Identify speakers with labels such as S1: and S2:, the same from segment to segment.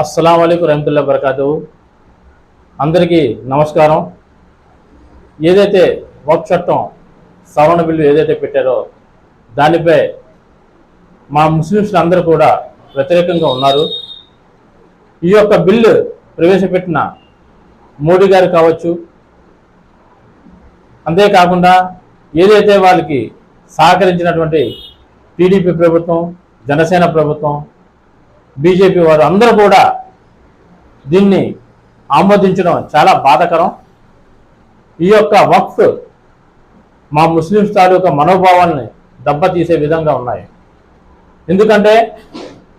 S1: అస్సలం అయికు రహమతుల్లా బరకాతు అందరికీ నమస్కారం. ఏదైతే వర్క్ చట్టం సవరణ బిల్లు ఏదైతే పెట్టారో దానిపై మా ముస్లింస్లు అందరూ కూడా వ్యతిరేకంగా ఉన్నారు. ఈ యొక్క బిల్లు ప్రవేశపెట్టిన మోడీ గారు కావచ్చు అంతేకాకుండా ఏదైతే వాళ్ళకి సహకరించినటువంటి టీడీపీ ప్రభుత్వం జనసేన ప్రభుత్వం బీజేపీ వారు అందరూ కూడా దీన్ని ఆమోదించడం చాలా బాధకరం. ఈ యొక్క వక్ఫ్ మా ముస్లింస్ తాలూకా మనోభావాల్ని దెబ్బతీసే విధంగా ఉన్నాయి. ఎందుకంటే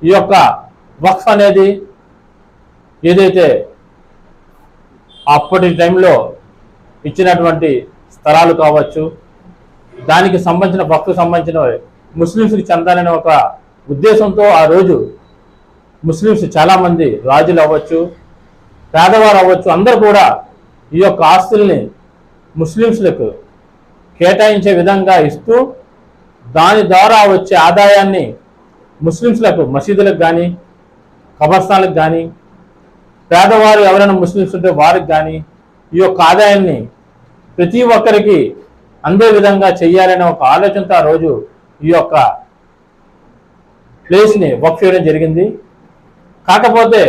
S1: ఈ యొక్క వక్ఫ్ అనేది ఏదైతే అప్పటి టైంలో ఇచ్చినటువంటి స్థలాలు కావచ్చు దానికి సంబంధించిన వక్ఫ్ సంబంధించిన ముస్లింస్కి చెందాలనే ఒక ఉద్దేశంతో ఆ రోజు ముస్లిమ్స్ చాలామంది రాజులు అవ్వచ్చు పేదవారు అవ్వచ్చు అందరూ కూడా ఈ యొక్క ఆస్తుల్ని ముస్లిమ్స్లకు కేటాయించే విధంగా ఇస్తూ దాని ద్వారా వచ్చే ఆదాయాన్ని ముస్లిమ్స్లకు మసీదులకు కానీ కబర్స్థాన్లకు కానీ పేదవారు ఎవరైనా ముస్లిమ్స్ ఉంటే వారికి కానీ ఈ యొక్క ఆదాయాన్ని ప్రతి ఒక్కరికి అందే విధంగా చెయ్యాలనే ఒక ఆలోచనతో ఆ రోజు ఈ యొక్క ప్లేస్ని వక్ చేయడం జరిగింది. కాకపోతే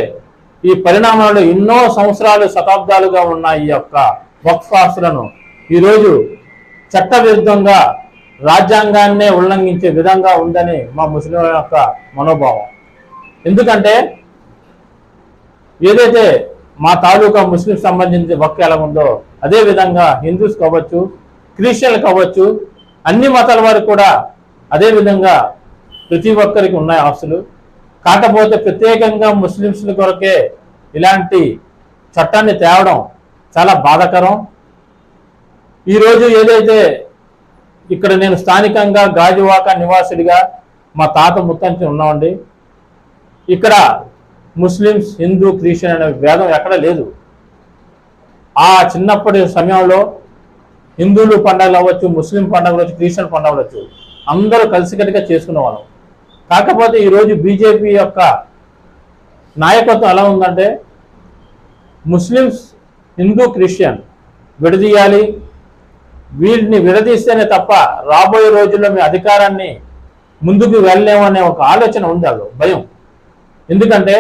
S1: ఈ పరిణామాలు ఎన్నో సంవత్సరాలు శతాబ్దాలుగా ఉన్న ఈ యొక్క వక్ఫ్ ఆస్తులను ఈరోజు చట్టవిరుద్ధంగా రాజ్యాంగాన్నే ఉల్లంఘించే విధంగా ఉందని మా ముస్లింల యొక్క మనోభావం. ఎందుకంటే ఏదైతే మా తాలూకా ముస్లిం సంబంధించిన వక్ఫ్ ఎలా ఉందో అదే విధంగా హిందూస్ కావచ్చు క్రిస్టియన్లు కావచ్చు అన్ని మతాల వారు కూడా అదే విధంగా ప్రతి ఒక్కరికి ఉన్నాయి ఆస్తులు. కాకపోతే ప్రత్యేకంగా ముస్లింస్ల కొరకే ఇలాంటి చట్టాన్ని తేవడం చాలా బాధాకరం. ఈరోజు ఏదైతే ఇక్కడ నేను స్థానికంగా గాజువాక నివాసుడిగా మా తాత ముత్తంచి ఉన్నామండి. ఇక్కడ ముస్లిమ్స్ హిందూ క్రిస్టియన్ అనే భేదం ఎక్కడ లేదు. ఆ చిన్నప్పటి సమయంలో హిందువులు పండుగలు అవ్వచ్చు ముస్లిం పండుగలు అవ్వచ్చు క్రిస్టియన్ పండుగలు అవ్వచ్చు అందరూ కలిసికట్టుగా చేసుకునే వాళ్ళం కాకపోతే ఈరోజు బీజేపీ యొక్క నాయకత్వం ఎలా ఉందంటే ముస్లిమ్స్ హిందూ క్రిస్టియన్ విడదీయాలి. వీటిని విడదీస్తేనే తప్ప రాబోయే రోజుల్లో మీ అధికారాన్ని ముందుకు వెళ్ళలేమనే ఒక ఆలోచన ఉంది వాళ్ళు భయం. ఎందుకంటే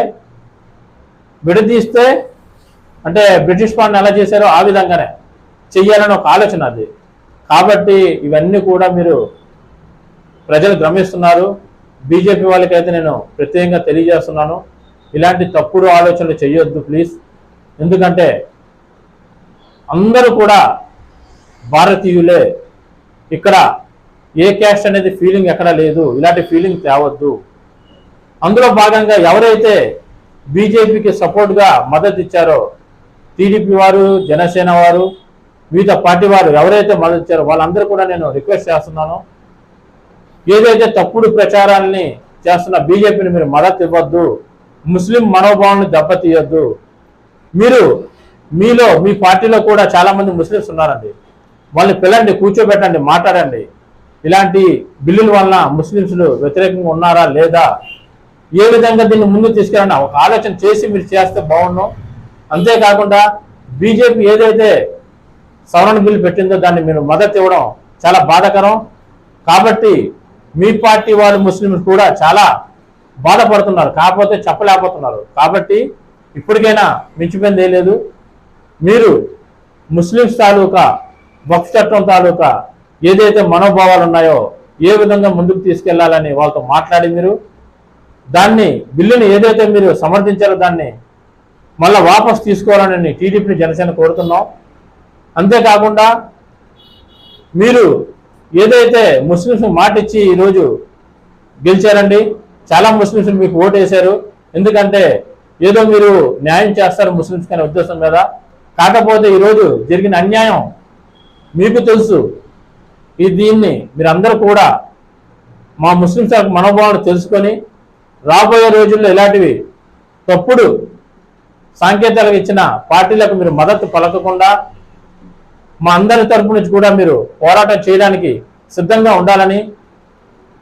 S1: విడదీస్తే అంటే బ్రిటిష్ పాలన ఎలా చేశారో ఆ విధంగానే చెయ్యాలని ఒక ఆలోచన అది. కాబట్టి ఇవన్నీ కూడా మీరు ప్రజలు గమనిస్తున్నారు. బీజేపీ వాళ్ళకైతే నేను ప్రత్యేకంగా తెలియజేస్తున్నాను. ఇలాంటి తప్పుడు ఆలోచనలు చేయొద్దు ప్లీజ్. ఎందుకంటే అందరూ కూడా భారతీయులే. ఇక్కడ ఏ క్యాస్ట్ అనేది ఫీలింగ్ ఎక్కడా లేదు. ఇలాంటి ఫీలింగ్ తేవద్దు. అందులో భాగంగా ఎవరైతే బీజేపీకి సపోర్ట్గా మద్దతు ఇచ్చారో టీడీపీ వారు జనసేన వారు వివిధ పార్టీ వారు ఎవరైతే మద్దతు ఇచ్చారో వాళ్ళందరూ కూడా నేను రిక్వెస్ట్ చేస్తున్నాను. ఏదైతే తప్పుడు ప్రచారాన్ని చేస్తున్న బీజేపీని మీరు మద్దతు ఇవ్వద్దు ముస్లిం మనోభావాన్ని దెబ్బతీయొద్దు. మీరు మీలో మీ పార్టీలో కూడా చాలామంది ముస్లిమ్స్ ఉన్నారండి. వాళ్ళని పిల్లండి కూర్చోబెట్టండి మాట్లాడండి. ఇలాంటి బిల్లుల వలన ముస్లిమ్స్లు వ్యతిరేకంగా ఉన్నారా లేదా? ఏ విధంగా దీన్ని ముందు తీసుకెళ్ళండి ఒక ఆలోచన చేసి మీరు చేస్తే బాగుండు. అంతేకాకుండా బీజేపీ ఏదైతే సవరణ బిల్లు పెట్టిందో దాన్ని మీరు మద్దతు ఇవ్వడం చాలా బాధాకరం. కాబట్టి మీ పార్టీ వాళ్ళు ముస్లింలు కూడా చాలా బాధపడుతున్నారు కాకపోతే చెప్పలేకపోతున్నారు. కాబట్టి ఇప్పటికైనా మించిపోయింది ఏం లేదు. మీరు ముస్లింస్ తాలూకా వక్ఫ్ చట్టం తాలూకా ఏదైతే మనోభావాలు ఉన్నాయో ఏ విధంగా ముందుకు తీసుకెళ్ళాలని వాళ్ళతో మాట్లాడి మీరు దాన్ని బిల్లుని ఏదైతే మీరు సమర్థించారో దాన్ని మళ్ళీ వాపస్ తీసుకోవాలని టీడీపీని జనసేన కోరుతున్నాం. అంతేకాకుండా మీరు ఏదైతే ముస్లిమ్స్ మాట ఇచ్చి ఈరోజు గెలిచారండి చాలా ముస్లిమ్స్ మీకు ఓటు వేశారు ఎందుకంటే ఏదో మీరు న్యాయం చేస్తారు ముస్లిమ్స్ అనే ఉద్దేశం మీద. కాకపోతే ఈరోజు జరిగిన అన్యాయం మీకు తెలుసు. ఈ దీన్ని మీరందరూ కూడా మా ముస్లిమ్స్ యొక్క మనోభావాలు తెలుసుకొని రాబోయే రోజుల్లో ఇలాంటివి తప్పుడు సాంకేతాలకు ఇచ్చిన పార్టీలకు మీరు మద్దతు పలకకుండా మా అందరి తరపు నుంచి కూడా మీరు పోరాటం చేయడానికి సిద్ధంగా ఉండాలని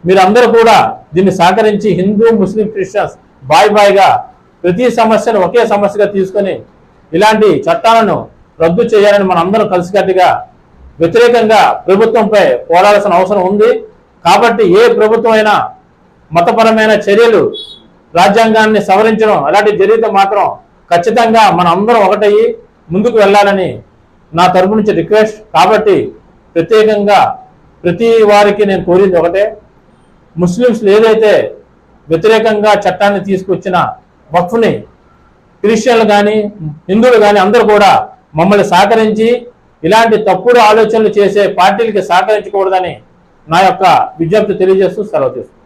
S1: మీరందరూ కూడా దీన్ని సహకరించి హిందూ ముస్లిం క్రిస్టియన్స్ బాయ్ బాయ్గా ప్రతి సమస్యను ఒకే సమస్యగా తీసుకొని ఇలాంటి చట్టాలను రద్దు చేయాలని మనందరం కలిసికట్టుగా వ్యతిరేకంగా ప్రభుత్వంపై పోరాడాల్సిన అవసరం ఉంది. కాబట్టి ఏ ప్రభుత్వం అయినా మతపరమైన చర్యలు రాజ్యాంగాన్ని సవరించడం అలాంటి జరిగితే మాత్రం ఖచ్చితంగా మన అందరం ఒకటయ్యి ముందుకు వెళ్ళాలని నా తరపు నుంచి రిక్వెస్ట్. కాబట్టి ప్రత్యేకంగా ప్రతి వారికి నేను కోరింది ఒకటే. ముస్లిమ్స్ ఏదైతే వ్యతిరేకంగా చట్టాన్ని తీసుకొచ్చిన వక్ఫ్ని క్రిస్టియన్లు కానీ హిందువులు కానీ అందరూ కూడా మమ్మల్ని సహకరించి ఇలాంటి తప్పుడు ఆలోచనలు చేసే పార్టీలకి సహకరించకూడదని నా యొక్క విజ్ఞప్తి తెలియజేస్తూ సెలవు తీసుకుంటాను